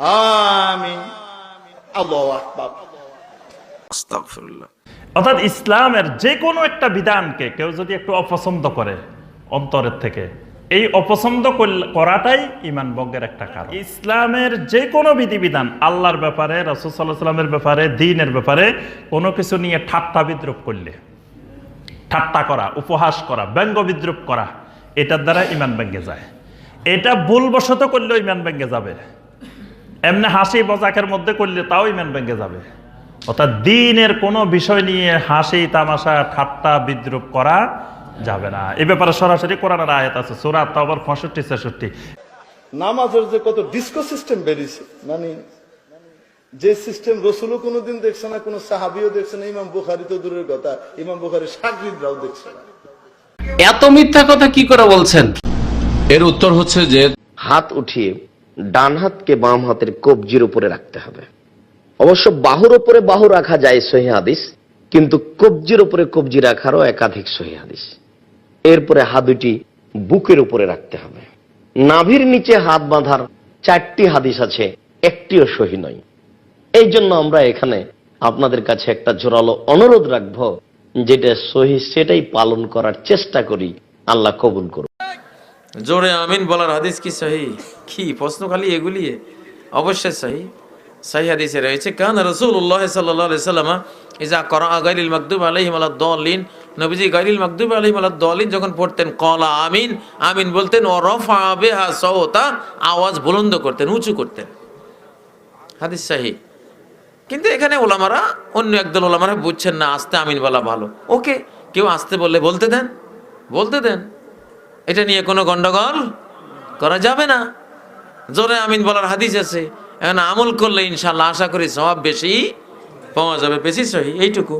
আমিন। আল্লাহ আকবার। আস্তাগফিরুল্লাহ। অর্থাৎ ইসলামের যে কোনো একটা বিধানকে কেউ যদি একটু অপছন্দ করে অন্তরের থেকে এই অপছন্দ করাটাই ইমান ভঙ্গের একটা কারণ। ইসলামের যে কোনো বিধিবিধান আল্লাহর ব্যাপারে রসুল সাল্লাহ ব্যাপারে দিনের ব্যাপারে কোনো কিছু নিয়ে ঠাট্টা বিদ্রুপ করলে ঠাট্টা করা উপহাস করা ব্যঙ্গ বিদ্রুপ করা এটার দ্বারা ইমান ভেঙে যায়। এটা ভুলবশত করলেও ইমান ভেঙে যাবে। এমনি হাসি মজাকের মধ্যে করলে তাও ইমান ভেঙে যাবে। অর্থাৎ দিনের কোনো বিষয় নিয়ে হাসি তামাশা ঠাট্টা বিদ্রুপ করা যাবে না। এ ব্যাপারে সরাসরি কোরআনের আয়াত আছে সুরাত তাওবার পঁয়ষট্টি ছেষট্টি। নামাজের যে কত ডিস্কো সিস্টেম বেরিয়েছে মানে যে সিস্টেম রসুলও কোনোদিন দেখছে না কোনো সাহাবিও দেখছে না ইমাম বুখারি তো দূরের কথা ইমাম বুখারি সাগরিদরাও দেখছে না। এত মিথ্যা কথা কি করে বলছেন? এর উত্তর হচ্ছে যে হাত উঠিয়ে ডান হাতকে বাম হাতের কবজির উপরে রাখতে হবে। অবশ্য বাহুর উপরে বাহু রাখা যায় সহি হাদিস, কিন্তু কবজির উপরে কবজি রাখারও একাধিক সহি হাদিস। এরপরে হাত দুটি বুকের উপরে রাখতে হবে। নাভির নিচে হাত বাঁধার চারটি হাদিস আছে, একটিও সহি নয়। এই জন্য আমরা এখানে আপনাদের কাছে একটা জোরালো অনুরোধ রাখব, যেটা সহি সেটাই পালন করার চেষ্টা করি, আল্লাহ কবুল করুন জোরে আমিন বলার হাদিস কি সহি? কি প্রশ্ন খালি এগুলি? অবশ্যই সহি। সহি হাদিসে রয়েছে, কান রসুল্লাহ সাল্লাহ সাল্লামা ইজা করা গাইলিল মকদুব আলহিম আল্লাহ দলিন নবীজি গাইলিল মকদুব আলহিম আল্লাহ দলিন যখন পড়তেন কলা আমিন। আমিন বলতেন ও রফা বেহা সহতা আওয়াজ বুলন্দ করতেন, উঁচু করতেন। হাদিস সাহি। কিন্তু এখানে ওলামারা, অন্য একদল ওলামারা বুঝছেন না, আস্তে আমিন বলা ভালো। ওকে, কেউ আসতে বললে বলতে দেন? বলতে দেন। এটা নিয়ে কোনো গন্ডগোল করা যাবে না। জোরে আমিন বলার হাদিস আছে। এখন আমল করলে ইনশাল্লাহ আশা করি সবাব বেশি পাওয়া যাবে, বেশি সহি, এইটুকু।